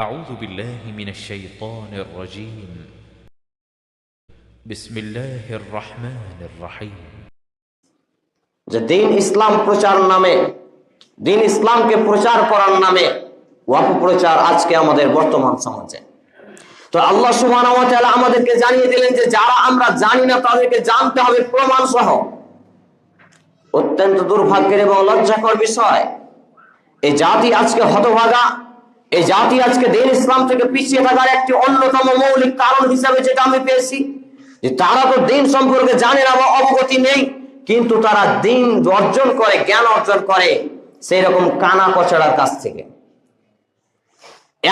أعوذ بالله من الشيطان الرجيم بسم الله الرحمن الرحيم যে দিন ইসলাম প্রচার নামে দিন ইসলামকে প্রচার করার নামে অপপ্রচার আজকে আমাদের বর্তমান সমাজে তো আল্লাহ সুবহানাহু ওয়া তাআলা আমাদেরকে জানিয়ে দিলেন যে যারা আমরা জানি না তাদেরকে জানতে হবে প্রমাণ সহ অত্যন্ত দুর্ভাগ্যের এবং লজ্জাকর বিষয় এই জাতি আজকে হতভাগা এই জাতি আজকে দিন ইসলাম থেকে পিছিয়ে থাকার একটি অন্যতম মৌলিক কারণ হিসাবে যেটা আমি পেয়েছি, যে তারা তো দিন সম্পর্কে জানে না বা অবগতি নেই, কিন্তু তারা দিন অর্জন করে, জ্ঞান অর্জন করে সেই রকম কানা কচড়ার কাছ থেকে।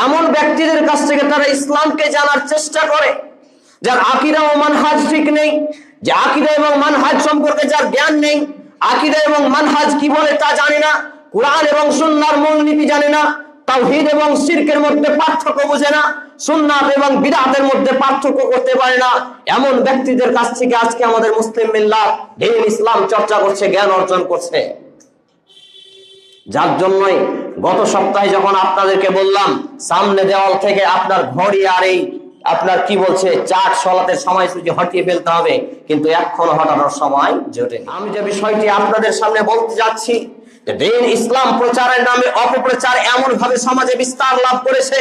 এমন ব্যক্তিদের কাছ থেকে তারা ইসলামকে জানার চেষ্টা করে, যার আকিরা ও মানহাজ ঠিক নেই, যে আকিদা এবং মানহাজ সম্পর্কে যার জ্ঞান নেই, আকিদা এবং মানহাজ কি বলে তা জানে না, কোরআন এবং সুন্নার মূলনীতি জানে না তাওহীদ এবং শিরকের মধ্যে পার্থক্য বোঝে না, সুন্নাত এবং বিদআতের মধ্যে পার্থক্য করতে পারে না। এমন ব্যক্তিদের কাছ থেকে আজকে আমাদের মুসলিম মিল্লাত দিন ইসলাম চর্চা করছে, জ্ঞান অর্জন করছে। যার জন্যই গত সপ্তাহে যখন আপনাদেরকে বললাম, সামনে দেওয়াল থেকে আপনার ঘড়ি আর এই আপনার কি বলছে চাট সলাতের সময়সূচি হটিয়ে ফেলতে হবে। কিন্তু এখনও হটানোর সময় জোটে আমি যে বিষয়টি আপনাদের সামনে বলতে যাচ্ছি দিন ইসলাম প্রচারের নামে অপপ্রচার এমন ভাবে সমাজে বিস্তার লাভ করেছে,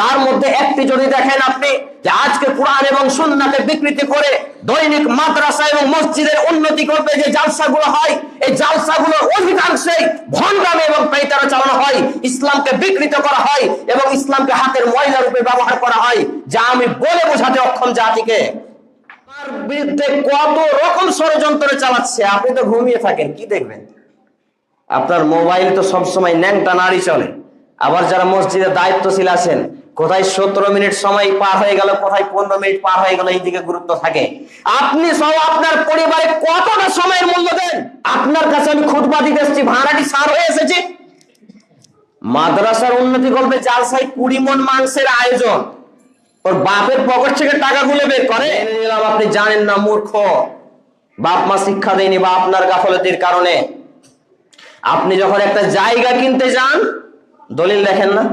তার মধ্যে একটি যদি দেখেন আপনি, যে আজকে কোরআন এবং সুন্নাকে বিকৃতি করে দৈনিক মাদ্রাসা এবং মসজিদের উন্নতি করতে যে জালসাগুলো হয়, এই জালসাগুলোর অধিকাংশই ভণ্ডামি এবং পেইতারা চালানো হয়, ইসলামকে বিকৃত করা হয় এবং ইসলামকে হাতের ময়লা রূপে ব্যবহার করা হয়, যা আমি বলে বোঝাতে অক্ষম জাতিকে। বিরুদ্ধে কত রকম ষড়যন্ত্র চালাচ্ছে, আপনি তো ঘুমিয়ে থাকেন, কি দেখবেন? আপনার মোবাইল তো সবসময় ন্যাংটা নাড়ি চলে। আবার যারা মসজিদে দায়িত্বশীল আছেন, কোথায় সতেরো মিনিট সময় পার হয়ে গেল, কোথায় পনেরো মিনিট পার হয়ে গেল, এই দিকে গুরুত্ব থাকে। আপনি সহ আপনার পরিবারে কতটা সময়ের মূল্য দেন? আপনার কাছে আমি খুদবা দিতে এসেছি, ভাড়াটি সার হয়ে এসেছে। মাদ্রাসার উন্নতি করবে জালসাই কুড়ি মন মাংসের আয়োজন। ওর বাপের পকেট থেকে টাকা গুলে বের করে। আপনি জানেন না, মূর্খ। বাপ মা শিক্ষা দেয়নি বা আপনার গাফলতির কারণে। আপনি যখন একটা জায়গা কিনতে যান, দলিল দেখেন না?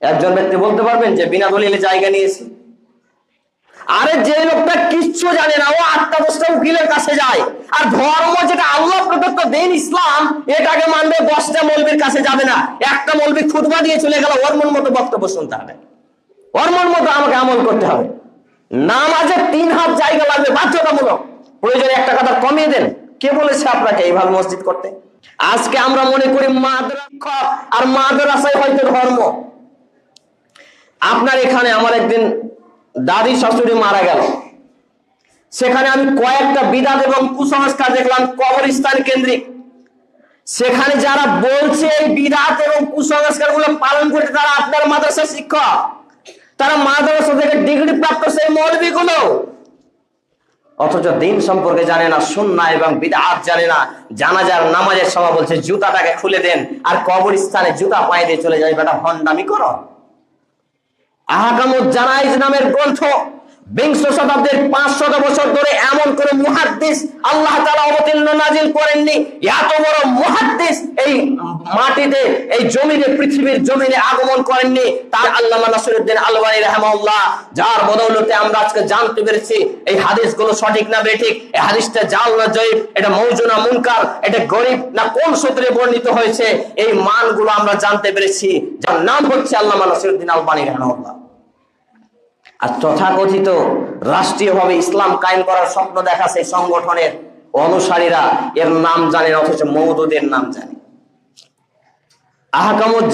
একজন ব্যক্তি বলতে পারবেন যে, বিনা দলিলে জায়গা নিয়েছি। আরে যে লোকটা কিচ্ছু জানে না, ও আটটা দশটা উকিলের কাছে যায়। আর ধর্ম যেটা আল্লাহ প্রদত্ত দিন ইসলাম, এটাকে মানবে দশটা মৌলবীর কাছে যাবে না। একটা মৌলবী খুদবা দিয়ে চলে গেল, ওর মন মতো বক্তব্য শুনতে হবে। ওর মন মতো আমাকে আমল করতে হবে। নামাজে তিন হাত জায়গা লাগবে, বাধ্যতামূলক। প্রয়োজনে একটা কথা কমিয়ে দেন। কে বলেছে আপনাকে এইভাবে মসজিদ করতে? আজকে আমরা মনে করি মাদ্রাসা, আর মাদ্রাসায় হয়তো ধর্ম। আপনার এখানে আমার একদিন দাদি শাশুড়ি মারা গেল। সেখানে আমি কয়েকটা বিদাত এবং কুসংস্কার দেখলাম, কবরস্থান কেন্দ্রিক। সেখানে যারা বলছে এই বিদাত এবং কুসংস্কারগুলো পালন করতে, তারা আপনার মাদ্রাসার শিক্ষক। তারা মাদ্রাসা থেকে ডিগ্রি প্রাপ্ত সেই মৌলবী গুলো অথচ দিন সম্পর্কে জানে না, সুন্না এবং বিদাত জানে না। জানাজার নামাজের সময় বলছে, জুতাটাকে খুলে দেন আর কবর স্থানে জুতা পায়ে দিয়ে চলে যায়, বেটা, হন্ডামি করো। আহকামুজ জানাইজ নামের গ্রন্থ বিংশ শতাব্দীর পাঁচ শত বছর ধরে এমন কোন মুহাদ্দিস আল্লাহ তালা অবতীর্ণ নাজিল করেননি। এত বড় মুহাদ্দিস এই মাটিতে, এই জমিনে, পৃথিবীর জমিনে আগমন করেননি। তার আল্লাহ নাসিরুদ্দিন আলবানী রহমাউল্লাহ যার বদৌলতে আমরা আজকে জানতে পেরেছি, এই হাদিসগুলো সঠিক না বেঠিক? এই হাদিসটা জাল না জয়ীব, এটা মৌজু না মুনকার, এটা গরিব না কোন সূত্রে বর্ণিত হয়েছে? এই মানগুলো আমরা জানতে পেরেছি, যার নাম হচ্ছে আল্লাহ নাসিরুদ্দিন আলবানী রহমাউল্লাহ আর তথাকথিত রাষ্ট্রীয়ভাবে ইসলাম কায়েম করার স্বপ্ন দেখা সেই সংগঠনের অনুসারীরা এর নাম জানেন অথচ মৌদুদের নাম জানে। আহকামুজ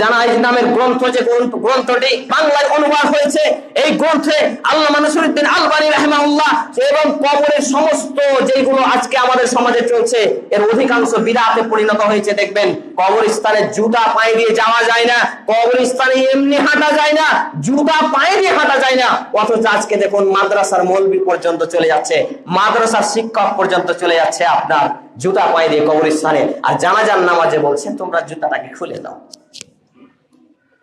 আজকে দেখবেন কবরস্থানে জুতা পায়ে দিয়ে যাওয়া যায় না, কবরস্থানে এমনি হাঁটা যায় না, জুতা পায়ে দিয়ে হাঁটা যায় না, অথচ আজকে দেখুন মাদ্রাসার মৌলবি পর্যন্ত চলে যাচ্ছে, মাদ্রাসার শিক্ষক পর্যন্ত চলে যাচ্ছে আপনার জুতা পায়ে দিয়ে কবরস্থানে, আর জানাজার নামাজে বলছে, তোমরা জুতাটাকে খুলে দাও।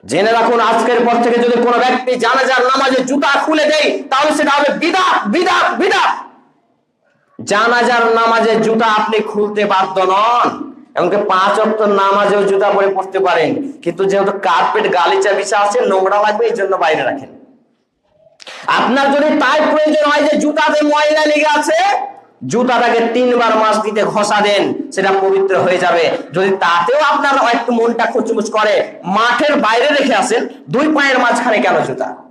জেনে রাখুন, আজকের পর থেকে যদি কোনো ব্যক্তি জানাজার নামাজে জুতা খুলে দেয়, তাহলে সেটা হবে বিদা বিদা বিদা জানাজার নামাজে জুতা আপনি খুলতে বাধ্য নন, এমনকি পাঁচ অক্ট নামাজেও জুতা পরে পড়তে পারেন। কিন্তু যেহেতু কার্পেট গালিচা বিছা আছে, নোংরা লাগবে, এই জন্য বাইরে রাখেন। আপনার যদি তাই প্রয়োজন হয় যে জুতাতে ময়লা লেগে আছে জুতাটাকে তিনবার মাস দিতে ঘষা দেন, সেটা পবিত্র হয়ে যাবে। যদি তাতেও আপনার একটু মনটা খুচমুচ করে, মাঠের বাইরে রেখে আসেন, দুই পায়ের মাঝখানে কেন জুতা?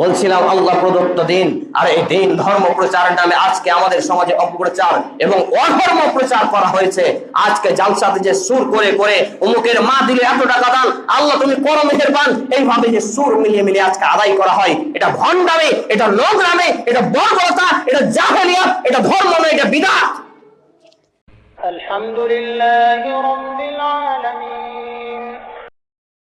বলছিলাম, আল্লাহ প্রদত্ত দিন, আর এই দিন ধর্ম প্রচার নামে আজকে আমাদের সমাজে অপপ্রচার এবং অধর্ম প্রচার করা হয়েছে। আজকে জালসাতে যে সুর করে করে অমুকের মা দিলে এত টাকা দান, আল্লাহ তুমি করো মেহের পান এইভাবে যে সুর মিলিয়ে মিলিয়ে আজকে আদায় করা হয়, এটা ভণ্ডামে, এটা লোকরামে এটা বর্বরতা, এটা জাহেলিয়া এটা ধর্ম নয়, এটা বিদাত। আলহামদুলিল্লাহ রব্বিল আলামিন।